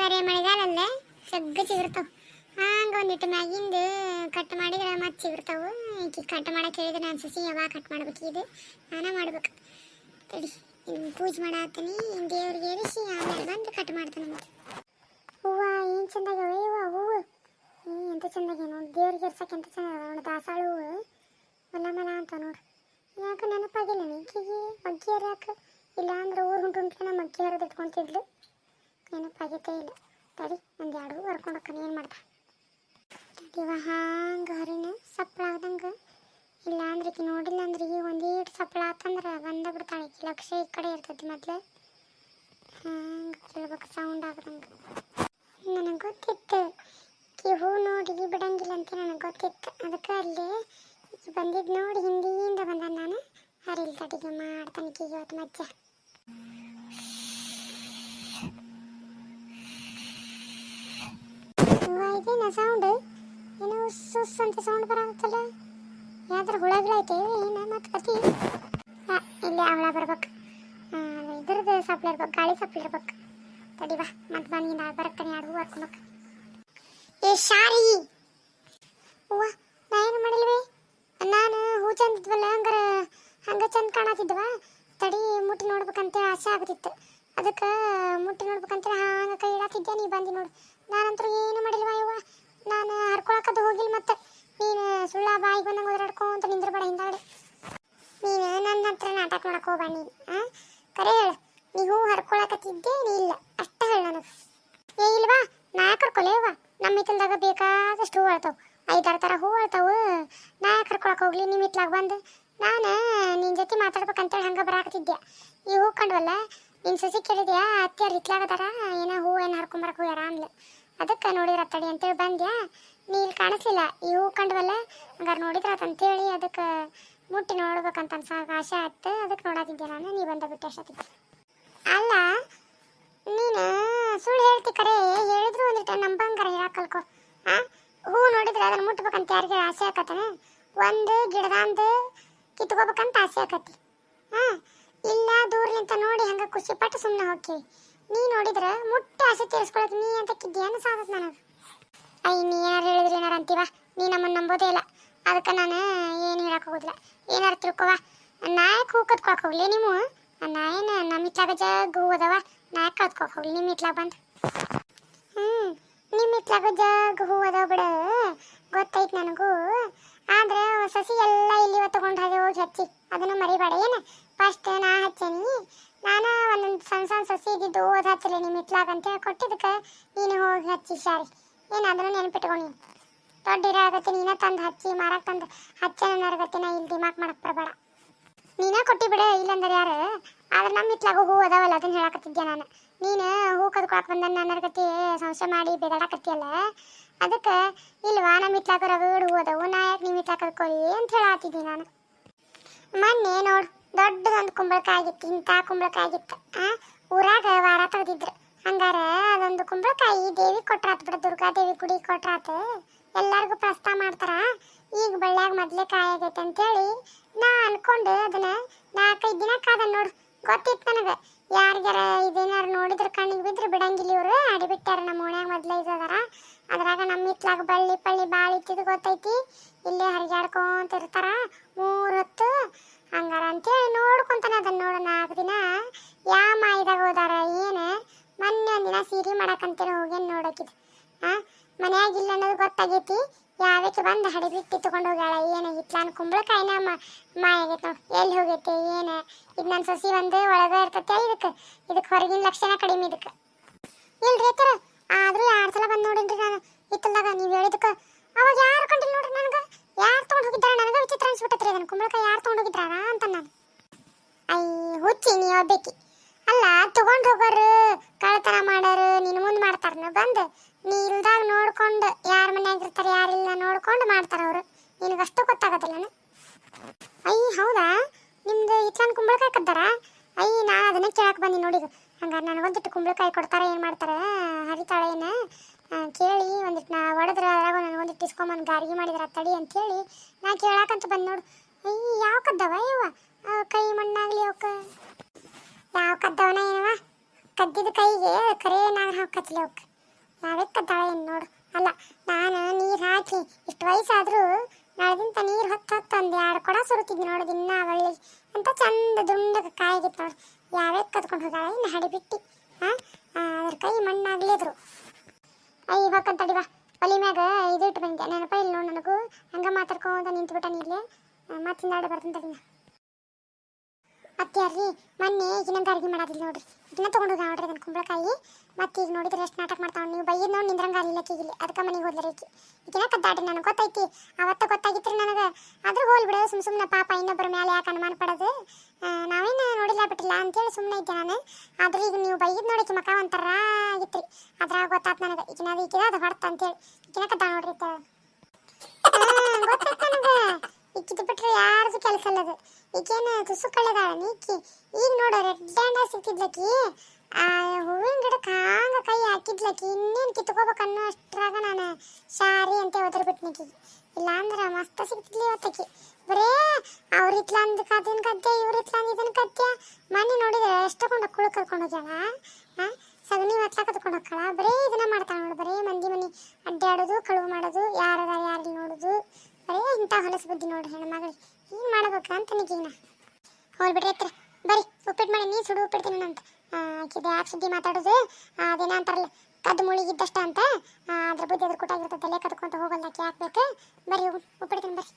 ಬೇರೆ ಮಳೆಗಾಲಲ್ಲ ಜಗ್ಗ ಚಿಗುರ್ತಾವ. ಹಂಗೆ ಒಂದಿಟ್ಟು ಮ್ಯಾಗಿಂದು ಕಟ್ ಮಾಡಿದ್ರೆ ಮತ್ತೆ ಚಿಗುರ್ತಾವು. ಈಕಿ ಕಟ್ ಮಾಡಕ್ಕೆ ಹೇಳಿದ್ರೆ ನಾನು ಸಸಿ ಯಾವಾಗ ಕಟ್ ಮಾಡ್ಬೇಕು ಇದು? ನಾನೇ ಮಾಡ್ಬೇಕು. ತಡಿ ಪೂಜೆ ಮಾಡತ್ತೀನಿ. ದೇವ್ರಿಗೆ ಏರಿಸಿ ಆಮೇಲೆ ಬಂದು ಕಟ್ ಮಾಡ್ತಾನೆ ಮತ್ತೆ. ಹೂವ, ಏನು ಚಂದಾಗ್ಯಾವ ಇವ ಹೂವು ಎಂತ ಚಂದಾಗ್ಯ ನೋಡಿ ದೇವ್ರಿಗೆ ಇರ್ಸಕ್ಕೆ ಎಂತ ಚಂದ ನೋಡಿ ದಾಸಾಳ ಹೂವು. ಮಲ್ಲ ಮಲ ಅಂತ ನೋಡು. ಯಾಕೆ ನೆನಪಾಗಿಲ್ಲ ಈಕಿಗೆ? ಮಗ್ಗಿ ಇಲ್ಲ ಅಂದ್ರೆ ಊರು ಹೊಂಟು ಹೊಂಟ್ರೆ ಮಗ್ಗಿ ಹರಿದು ಇಟ್ಕೊಂತಿದ್ಲು? ನೆನಪಾಗೈತೆ ಇಲ್ಲ. ತಡಿ, ಒಂದು ಎರಡು ಹೊರ್ಕೊಂಡು ಹೋಗ್ತಾನೆ ಏನು ಮಾಡ್ದೆ? ಇವ ಹಾಂಗ ಹರಿನ ಸಪ್ಪಳ ಆಗ್ದಂಗೆ ಇಲ್ಲ ಅಂದ್ರೆ ಈಕೆ ನೋಡಿಲ್ಲ ಅಂದ್ರೆ ಈಗ ಒಂದೀಟ್ ಸಪ್ಪಳ ಆತಂದ್ರೆ ಬಂದ ಬಿಡ್ತಾಳೆ ಈಕೆ. ಲಕ್ಷ ಈ ಕಡೆ ಇರ್ತೈತಿ ಮೊದ್ಲು. ಹಾಂಗೆ ಕೇಳ್ಬೇಕು ಸೌಂಡ್ ಆಗ್ದಂಗೆ. ನನಗೆ ಗೊತ್ತಿತ್ತು. ಈ ಹೂ ನೋಡಿ ಬಿಡಂಗಿಲ್ಲ ಅಂತ ನನಗೆ ಗೊತ್ತಿತ್ತು. ಅದಕ್ಕೆ ಅಲ್ಲಿ ಬಂದಿದ್ದು ನೋಡಿ ಹಿಂದಿಯಿಂದ ಬಂದ ನಾನು. ಹರಿಲ್ ತಡಿಗೆ ಮಾಡ್ತಾನೆ ಇವತ್ತು ಮಜ್ಜ ಇದೇನ ಸೌಂಡ್ ಏನೋ ಸುಸ್ ಅಂತ ಸೌಂಡ್ ಬರಾಗುತ್ತಲ್ಲ ಯಾವ್ದಾರು ಹುಳಗಳೈತೆ ಏನ ಮತ್ತೆ ಕತಿ ಇಲ್ಲಿ ಅವಳ ಬರ್ಬೇಕು. ಇದ್ರದ್ದು ಸಪ್ಲ ಇರ್ಬೇಕು, ಗಾಳಿ ಸಪ್ಲ ಇರ್ಬೇಕು. ತಡಿ ಬಾ ಮತ್ತೆ ಬಂದು ನಾಳೆ ಬರ್ತಾನೆ ಯಾರು ಹರ್ಕೊಂಡೋಗ ಏ, ಶಾರಿ! ಅವ್ವ ನಾ ಏನು ಮಾಡಿಲ್ವಿ? ನಾನು ಹೂ ಚಂದ ಇದ್ವಲ್ಲ ಹಂಗಾರ, ಹಂಗ ಚಂದ ಕಾಣತಿದ್ವ? ತಡಿ ಮುಟ್ಟಿ ನೋಡ್ಬೇಕಂತೇಳಿ ಆಸೆ ಆಗ್ತಿತ್ತು. ಅದಕ್ಕೆ ಮುಟ್ಟಿ ನೋಡ್ಬೇಕಂತೇಳಿ ಹಂಗ ಕೈ ಇಡಾತಿದ್ದೆ ನೀ ಬಂದು ನೋಡು. ನಾನಂತೂ ಏನು ಮಾಡಿಲ್ವ ಯವ್ವ? ನಾನು ಹರ್ಕೊಳಕದ್ದು ಹೋಗಿಲ್ಲ ಮತ್ತೆ. ನೀನು ಸುಳ್ಳ ಬಾಯಿ ಬಂದಂಗೆ ಓದಾಡ್ಕೊಂತ ನಿಂದ್ರಬೇಡ ಹಿಂದಾಡಿ ನೀನು ನನ್ನ ಹತ್ರ ನಾಟಕ ಮಾಡಕ್ಕೆ ಹೋಗ್ಬೇಡ ನೀನು ಹಾಂ ಕರೆ ಹೇಳು ನೀ ಹೂ ಹರ್ಕೊಳಕತ್ತಿದ್ದೆ ನೀ ಇಲ್ಲ. ಅಷ್ಟೇ ಹೇಳು ನನಗೆ ಏ ಇಲ್ವಾ ನಾ ಕರ್ಕೊಲೇವ ನಮ್ಮ ಹಿತ್ತಲ್ದಾಗ ಬೇಕಾದಷ್ಟು ಹೂ ಅಳ್ತಾವೆ. ಐದಾರು ಥರ ಹೂ ಅಳ್ತಾವು. ನಾ ಕರ್ಕೊಳಕ್ಕೆ ಕರ್ಕೊಳಕ್ ಹೋಗ್ಲಿ, ನಿಮ್ಮ ಹಿತ್ಲಾಗ ಬಂದು. ನಾನು ನಿನ್ನ ಜೊತೆ ಮಾತಾಡ್ಬೇಕಂತೇಳಿ ಹಂಗೆ ಬರಾಕತ್ತಿದ್ದೆ. ಈ ಹೂ ಕಂಡ್ವಲ್ಲ ನಿನ್ನ ಸಸಿ ಕೇಳಿದ್ಯಾ? ಅತ್ತೆ ಇತ್ಲಾಗದಾರ ಏನೋ ಹೂ ಏನು ಹರ್ಕೊಂಬರಕ್ಕೆ ಹೋಗ್ಯಾರ ಅಂದ್ಲು. ಅದಕ್ಕೆ ನೋಡಿದ್ರ ತಡಿ ಅಂತೇಳಿ ಬಂದ್ಯಾ? ನೀ ಇಲ್ಲಿ ಕಾಣಿಸ್ಲಿಲ್ಲ. ಈ ಹೂ ಕಂಡವಲ್ಲ? ಹಂಗಾರೆ ನೋಡಿದ್ರ ಅಂತೇಳಿ ಅದಕ್ಕೆ ಮುಟ್ಟಿ ನೋಡ್ಬೇಕಂತ ಅನ್ಸಾಗ ಆಸೆ ಆಯ್ತು ಅದಕ್ಕೆ ನೋಡಾತಿದ್ದೆ ನಾನು? ನೀ ಬಂದ ಬಿಟ್ಟು ಅಷ್ಟೊತ್ತಿಗೆ. ಅಲ್ಲ, ನೀನು ಸುಳ್ಳು ಹೇಳ್ತಿ ಕರೆ. ಹೇಳಿದ್ರು ಒಂದಿಟ್ಟು ನಂಬಂಗಾರ ಹೇಳಕ್ ಕಲ್ಕೋ ಆ? ಹೂ ನೋಡಿದ್ರೆ ಅದನ್ನ ಮುಟ್ಬೇಕಂತ ಯಾರಿಗೆ ಆಸೆ ಆಕತ್ತಾನೆ? ಒಂದು ಗಿಡದಂದು ಕಿತ್ಕೋಬೇಕಂತ ಆಸೆ ಆಕತಿ ಹಾ ಇಲ್ಲ ದೂರ್ಲಿಂತ ನೋಡಿ ಹಂಗ ಖುಷಿ ಪಟ್ಟು ಸುಮ್ಮನೆ ಹೋಗಿ ನೀ ನೋಡಿದ್ರೆ ಮುಟ್ಟ ಆಸೆ ತೀರಿಸ್ಕೊಳಕ್ ನೀ ಅಂತ ಕಿದ್ದೇನು ಸಾಧತ್ ನನಗೆ. ಅಯ್ಯ ನೀ ಏನಾರು ಹೇಳಿದ್ರೆ ಏನಾರು ಅಂತೀವ? ನೀ ನಮ್ಮನ್ನು ನಂಬೋದೇ ಇಲ್ಲ. ಅದಕ್ಕೆ ನಾನು ಏನು ಹೇಳಕ್ ಹೋಗೋದಿಲ್ಲ. ಏನಾರು ತಿಳ್ಕೊವ ನಾಯಕ್ ಹೂ ಕತ್ಕೊಳಕ್ ಹೋಗ್ಲಿ ನೀವು. ನಾಯಿನ ನಮ್ಮ ಇತ್ಲಾಗ ಜಗ್ ಹೂ ಅದಾವ. ನಾಯಕ್ ಕತ್ಕೊಳಕ್ ಹೋಗ್ಲಿ ನಿಮ್ಮ ಇತ್ಲಾಗ ಬಂದು. ಹ್ಮ್ ನಿಮ್ಮ ಇತ್ಲಾಗ ಜಗ್ ಅದಾವ ಬಿಡ. ಗೊತ್ತೈತೆ ನನಗೂ. ಆದ್ರೆ ಸಸಿ ಎಲ್ಲ ಇಲ್ಲಿವ ತಗೊಂಡು ಹಚ್ಚಿ ಅದನ್ನು ಮರಿಬೇಡ. ಏನು? ಫಸ್ಟ್ ನಾ ಹಚ್ಚೇನಿ ನಾನು ಒಂದೊಂದು ಸಣ್ಣ ಸಣ್ಣ ಸಸಿ ಇದ್ದಿದ್ದು ಓದ್ ಹಚ್ಚಲಿ ನಿಮ್ಮ ಇತ್ಲಾಗ ಅಂತ ಹೇಳಿ ಕೊಟ್ಟಿದ್ದಕ್ಕೆ. ನೀನು ಹೋಗಿ ಹಚ್ಚಿ ಶಾರಿ ಏನು ಅದನ್ನು ನೆನಪಿಟ್ಕೊಂಡು? ನೀನು ದೊಡ್ಡ ಇರಾಗತ್ತೆ ನೀನ ತಂದು ಹಚ್ಚಿ ಮಾರಕ್ ತಂದು ಹಚ್ಚನ ನರಗತ್ತೆ ನಾ ಇಲ್ಲಿ ದಿಮಾಕ್ ಮಾಡಕ್ ಬರಬೇಡ. ನೀನ ಕೊಟ್ಟಿ ಬಿಡ ಇಲ್ಲಂದ್ರೆ ಯಾರು? ಆದ್ರೆ ನಮ್ಮ ಹಿತ್ಲಾಗ ಹೂ ಅದಾವಲ್ಲ ಅದನ್ನ ಹೇಳಕತ್ತಿದ್ದೆ ನಾನು. ನೀನು ಹೂ ಕದ್ಕೊಳಕ್ ಬಂದ ನನ್ನ ಗತಿ ಸಂಶಯ ಮಾಡಿ ಬೇದಾಡಕತ್ತಿಯಲ್ಲ. ಅದಕ್ಕೆ ಇಲ್ವಾ ನಮ್ಮ ಹಿತ್ಲಾಗ ರಗಡ್ ಹೂ ಅದಾವು, ನಾ ಯಾಕೆ ನಿಮ್ಮ ಹಿತ್ಲಾಗ ಕದ್ಕೊಳ್ಳಿ ಅಂತ ಹೇಳತ್ತಿದ್ದೆ ನಾನು. ಮೊನ್ನೆ ನೋಡು ದೊಡ್ಡದೊಂದು ಕುಂಬಳಕಾಯಿ ಆಗಿತ್ತು, ಇಂಥ ಕುಂಬಳಕಾಯಿ ಆಗಿತ್ತು. ಆ, ಊರಾಗ ವಾರ ತೆಗೆದಿದ್ರು. ಹಂಗಾರ ಅದೊಂದು ಕುಂಬಳಕಾಯಿ ದೇವಿ ಕೊಟ್ರಾತ್ ದುರ್ಗಾ ದೇವಿ ಗುಡಿ ಕೊಟ್ರಾತ. ಎಲ್ಲರಿಗೂ ಪ್ರಸ್ತಾವ ಮಾಡ್ತಾರ. ಈಗ ಬಳ್ಳ್ಯಾಗ ಮೊದ್ಲೇ ಕಾಯಿ ಆಗೈತೆ ಅಂತೇಳಿ ನಾ ಅನ್ಕೊಂಡು ಅದನ್ನ ನಾಲ್ಕೈದು ದಿನ ಕಾದ ನೋಡು. ಗೊತ್ತಿತ್ತು ನನಗೆ. ಯಾರಿಗಾರ ಇದೇನಾರು ನೋಡಿದ್ರ ಕಣ್ಣಿಗೆ ಬಿದ್ರೆ ಬಿಡಂಗಿಲ್ಲ ಇವರು. ಅಡಿಬಿಟ್ಟಾರ ನಮ್ಮ ಓಣ್ಯಾಗ ಮೊದ್ಲೇ ಇದ್ದದಾರ ಅದ್ರಾಗ ನಮ್ಮ ಹಿತ್ಲಾಗ ಬಳ್ಳಿ ಪಳ್ಳಿ ಭಾಳ ಇತ್ತಿದ್ದು ಗೊತ್ತೈತಿ. ಇಲ್ಲೇ ಹರಿಗಾಡ್ಕೊಂತ ಇರ್ತಾರ. ಮೂರ್ ಹೊತ್ತು ಹಂಗಾರ ಅಂತೇಳಿ ನೋಡ್ಕೊಂತಾನೆ ಅದನ್ನ ನೋಡೋಣ ನಾಲ್ಕು ದಿನ. ಯಾ ಮಾಯಿದಾಗ ಹೋದಾರ, ಏನು? ಮೊನ್ನೆ ಒಂದಿನ ಸೀರೆ ಮಾಡಕ್ಕಂತೇಳಿ ಬಂದು ಹಡಿಬಿಟ್ಟು ತಗೊಂಡು ಹೋಗ್ಯಾಳ. ಏನು ಹಿತ್ಲಾನ ಕುಂಬಳಕಾಯಿನ ಮಾಯಾಗೈತೆ ನೋಡಿ ಎಲ್ಲಿ ಹೋಗೈತೆ, ಏನು? ಇದು ನನ್ನ ಸಸಿ ಒಂದು ಒಳಗೆ ಇರ್ತೈತೆ ಇದಕ್ಕೆ? ಇದಕ್ಕೆ ಹೊರಗಿನ ಲಕ್ಷಣ ಕಡಿಮೆ ಇದಕ್ಕೆ. ಇಲ್ರಿ ಅತ್ತರ ಆದರೂ ಎರಡು ಸಲ ಬಂದು ನೋಡಿನ್ರಿ ನಾನು. ಇತ್ತಲ್ದಾಗ ನೀವು ಹೇಳಿದಕ್ಕೆ ಅವಾಗ ಯಾರು ಕಂಡಿಲ್ಲ ನೋಡ್ರಿ ನನಗೆ? ಯಾರು ತೊಗೊಂಡು ಹೋಗಿದ್ದಾರೆ? ನನಗೆ ವಿಚಿತ್ರ ಅನ್ಸ್ಬಿಟ್ಟತ್ರಿ ಅದನ್ನ ಕುಂಬಳಕಾಯಿ ಯಾರು ತೊಗೊಂಡು ಹೋಗಿದ್ರಾರ ಅಂತ ನಾನು. ಅಯ್ಯ ಹುಚ್ಚಿ ನೀ ಒಬ್ಬಾಕಿ. ಅಲ್ಲ, ತಗೊಂಡು ಹೋಗೋರು ಕಳ್ಳತನ ಮಾಡೋರು ನಿನ್ನ ಮುಂದೆ ಮಾಡ್ತಾರನ ಬಂದು? ನೀ ಇಲ್ದಾಗ ನೋಡ್ಕೊಂಡು ಯಾರ ಮನ್ಯಾಗ ಇರ್ತಾರೆ, ಯಾರಿಲ್ಲ? ನೋಡ್ಕೊಂಡು ಮಾಡ್ತಾರೆ ಅವರು. ನಿನಗಷ್ಟು ಗೊತ್ತಾಗೋದಿಲ್ಲನ ಅಯ್ಯ, ಹೌದಾ? ನಿಮ್ದು ಇಟ್ಲನ್ ಕುಂಬಳಕಾಯಿ ಕದ್ದಾರ? ಅಯ್ಯ, ನಾನು ಅದನ್ನ ಕೇಳಕ್ಕೆ ಬಂದಿ ನೋಡಿ ಹಂಗಾರೆ ನನಗೊಂದಿಟ್ಟು ಕುಂಬಳಕಾಯಿ ಕೊಡ್ತಾರೆ, ಏನು ಮಾಡ್ತಾರೆ? ಹರಿತಾಳೆ ಏನು? ಕೇಳಿ ಒಂದಿಟ್ಟು ನಾ ಹೊಡೆದ್ರೆ ಅದ್ರಾಗ ನನಗೊಂದಿಟ್ಟು ಇಸ್ಕೊಂಬಂದು ಗಾರಿಗೆ ಮಾಡಿದ್ರ ತಡಿ ಅಂತೇಳಿ ನಾ ಕೇಳಾಕಂತ ಬಂದು ನೋಡು. ಅಯ್ಯ, ಯಾವ ಕದ್ದವ ಇವ ಕೈ ಮಣ್ಣಾಗ್ಲಿ ಅವಕ್ಕ ಯಾವ ಕದ್ದವನ ಏನವ? ಕದ್ದಿದ ಕೈಗೆ ಕರೆ ನಾಗ ಹಾಕತ್ಲಿ ಅವಕ್ಕೆ ಯಾವ್ಯಾಕೆ ಕದ್ದಾಳೆ ಏನು ನೋಡು. ಅಲ್ಲ, ನಾನು ನೀರು ಹಾಕಿ, ಇಷ್ಟು ವಯಸ್ಸಾದರೂ ನಾಳೆದಿಂತ ನೀರು ಹೊತ್ತು ಹೊತ್ತು ಒಂದು ಎರಡು ಕೊಡ ಸುರುತಿದ್ವಿ ನೋಡೋದು ಇನ್ನೂ ಒಳ್ಳೆ ಅಂತ ಚಂದ ದುಂಡಗೆ ಕಾಯಿಗಿತ್ತು ನೋಡಿ. ಯಾವ್ಯಾವ ಕದ್ಕೊಂಡು ಹೋದಾಳೆ ಇನ್ನು ಹಡಿಬಿಟ್ಟು. ಹಾಂ ಅದ್ರ ಕೈ ಮಣ್ಣಾಗ್ಲಿದ್ರು. ಐ ಹೋಗ್ಕಂತ ತಡಿ ಬಾ. ಒಲಿ ಮ್ಯಾಗ ಇದು ಇಟ್ಟು ಬಂದೆ ನೆನಪ ಇಲ್ಲ ನೋಡಿ ನನಗೂ. ಹಂಗೆ ಮಾತಾಡ್ಕೊಂತ ನಿಂತ್ಬಿಟ್ಟ ನೀರ್ಲೆ. ಮತ್ತೆ ಆಡ ಬರ್ತೀನಿ ಅತ್ಯಾರ್ರಿ ಮೊನ್ನೆ ಈಗಿನಂತ ಅಡುಗೆ ಮಾಡೋದಿಲ್ಲ ನೋಡ್ರಿ. ಇದನ್ನ ತೊಗೊಂಡು ನೋಡ್ರಿ ಅದನ್ನ ಕುಂಬಳಕಾಯಿ. ಮತ್ತೆ ಈಗ ನೋಡಿದ್ರೆ ಎಷ್ಟು ನಾಟಕ ಮಾಡ್ತಾವ ನೀವು ಬೈಯದ್ ನೋಡಿ ನಿಂದ್ರಂಗ ಆಗಿಲ್ಲ ಕೀಗಿಲ್ಲ ಅದಕ್ಕೆ ಮನೆಗೆ ಹೋದ್ಲರಿ ಈಕಿ ಈಗಿನ ಕದ್ದಾಡ್ರಿ ನನಗೆ ಗೊತ್ತೈತಿ. ಅವತ್ತ ಗೊತ್ತಾಗಿತ್ತು ನನಗೆ. ಆದ್ರೂ ಹೋಲ್ ಬಿಡು, ಸುಮ್ ಸುಮ್ಮನೆ ಪಾಪ ಇನ್ನೊಬ್ಬರ ಮೇಲೆ ಯಾಕೆ ಅನುಮಾನ ಪಡೋದು? ನಾವೇನು ನೋಡಿಲ್ಲ ಬಿಟ್ಟಿಲ್ಲ ಅಂತೇಳಿ ಸುಮ್ಮನೆ ಇದ್ದೆ ನಾನು. ಆದ್ರೆ ಈಗ ನೀವು ಬೈಯದ್ ನೋಡಿ ಈಕಿ ಮಕ ಒಂಥರ ರೀ ಅದ್ರಾಗ ಗೊತ್ತಾತು ನನಗೆ. ಈಗಿನ ಅದು ಈಕಿದ ಅದು ಹೊಡ್ತ ಅಂತೇಳಿ. ಈಗಿನ ಕದ್ದಾಳ ನೋಡ್ರಿ ಇಕ್ಕಿದ್ ಬಿಟ್ರೆ ಯಾರ್ದು ಕೆಲಸ ಅಲ್ಲದ ಈಗೇನು ತುಸು ಕಳೆದಾಳ ಈಕಿ ಈಗ ನೋಡು, ರೆಡ್ ಹ್ಯಾಂಡ ಸಿಕ್ಕಿದ್ಲಕಿ ಆ ಹೂವಿನ ಗಿಡಕ್ಕೆ ಹಾಂಗ ಕೈ ಹಾಕಿದ್ಲಕಿ, ಇನ್ನೇನು ಕಿತ್ಕೋಬೇಕು ಅನ್ನೋ ಅಷ್ಟರಾಗ ನಾನು ಶಾರಿ ಅಂತ ಒದರ್ಬಿಟ್ನಿಕಿ ಇಲ್ಲಾಂದ್ರ ಮಸ್ತ ಸಿಗ್ತಿದ್ಲಿ ಇವತ್ತಕಿ. ಬರೇ ಅವ್ರ ಇತ್ಲಾಂದ ಕದಿನ ಕದ್ದೆ ಇವ್ರ ಇತ್ಲಾಂದ ಇದನ್ನ ಕದ್ದೆ ಮನೆ ನೋಡಿದ್ರೆ ಎಷ್ಟು ಕೊಂಡ ಕುಳು ಕರ್ಕೊಂಡು ಹೋಗ್ಯಾಳ ಸಗಣಿ ಮತ್ತೆ ಕತ್ಕೊಂಡು ಹೋಗ್ಕಳ ಬರೇ ಇದನ್ನ ಮಾಡ್ತಾಳ ನೋಡು, ಬರೇ ಮಂದಿ ಮನಿ ಅಡ್ಡಾಡೋದು ಕಳುವು ಮಾಡೋದು ಯಾರದ ಯಾರಿಗೆ ನೋಡೋದು. ಬರೇ ಇಂಥ ಹೊಲಸು ಬುದ್ಧಿ ನೋಡ್ರಿ ಹೆಣ್ಮಗಳು. ಏನು ಮಾಡ್ಬೇಕು ಅಂತ ನಿಗೀನ ಹೋಲ್ ಬಿಡ್ರಿ ಹತ್ರ ಬರ್ರಿ ಉಪ್ಪಿಟ್ಟು ಮಾಡಿ ನೀ ಸುಡು ಉಪ್ಪಿಡ್ತೀನಿ ಅಂತ. ಆಕಿದೆ ಯಾಕೆ ಸುದ್ದಿ ಮಾತಾಡೋದು. ಅದೇನ ಅಂತಾರಲ್ಲ, ಕದ್ದು ಮುಳಿಗಿದ್ದಷ್ಟ ಅಂತ ಅದ್ರ ಬುದ್ಧಿ ಅದ್ರ ಕೂಟಾಗಿರ್ತದೆ, ತಲೆ ಕದ್ಕೊಂತ ಹೋಗಲ್ಲ ಯಾಕೆ ಬೇಕು ಬರೀ ಉಪ್ಪಿಡ್ತೀನಿ ಬರ್ರಿ